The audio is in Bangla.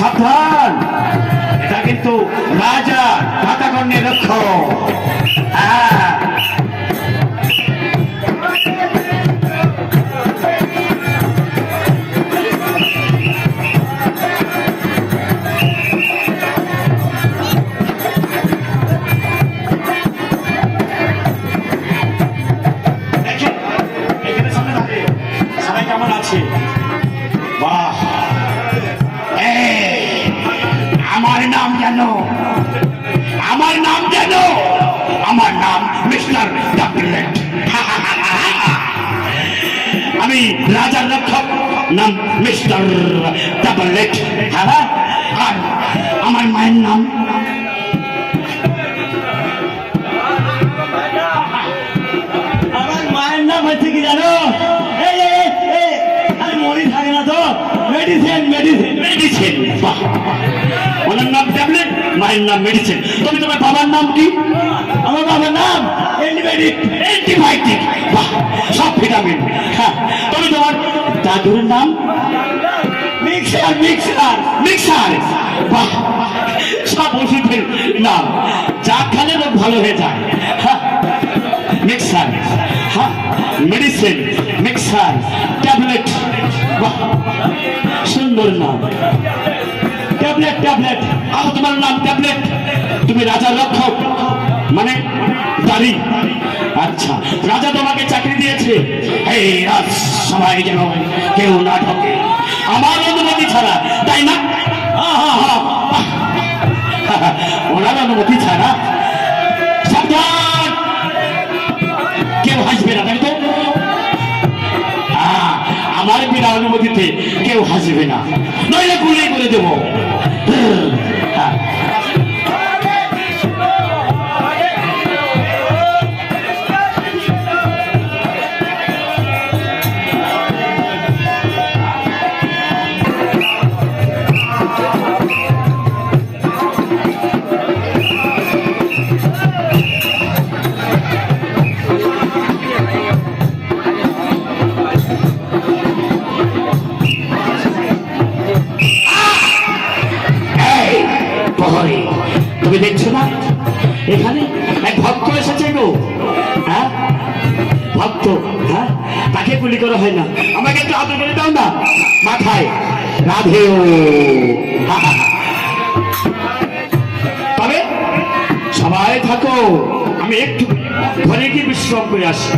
সাবধান। এটা কিন্তু রাজা দাতাকর্ণের লক্ষ্য। কেমন আছে? বাহ। জানো? আমার নাম জানো আমার নাম মিস্টার আমি রাজার রক্ষক, নাম মিস্টার ডাবলেট হ্যাঁ আর আমার মায়ের নাম মায়ের নাম জানো? মরি তো। মেডিসিন মেডিসিন মেডিসিন ওনার নাম ট্যাবলেট মায়ের নাম মেডিসিন তুমি তোমার বাবার নাম কি? আমার বাবার নাম অ্যান্টিবায়োটিক বাহ সব ভিটামিন হ্যাঁ তুমি তোমার দাদুর নাম? Mixer mixer mixer. বাহ সব ওষুধের নাম। যা খেলে রোগ ভালো হয়ে যায়। হ্যাঁ, মিক্সার। হ্যাঁ মেডিসিন মিক্সার ট্যাবলেট। বাহ। সুন্দর নাম। Tablet tablet. আহ তোমার নাম, ট্যাবলেট। তুমি রাজার রক্ষক মানে দাড়ি। আচ্ছা রাজা তোমাকে চাকরি দিয়েছে। এই রাজ সবাই যেন কেউ না ঢোকে। আমার অনুমতি ছাড়া, তাই না। ওনার অনুমতি ছাড়া। সাবধান! আমার বিনা অনুমতিতে কেউ হাসবে না। নইলে গুলি করে দেবো। হ্যাঁ। এখানে এক ভক্ত এসেছে গো। হ্যাঁ? ভক্ত হ্যাঁ? তাকে গুলি করা হয় না। আমাকে একটু আদর করে দাও না। মাথায়। রাধে তবে সবাই থাকো। আমি একটু ঘরে গিয়ে বিশ্রাম করে আসি।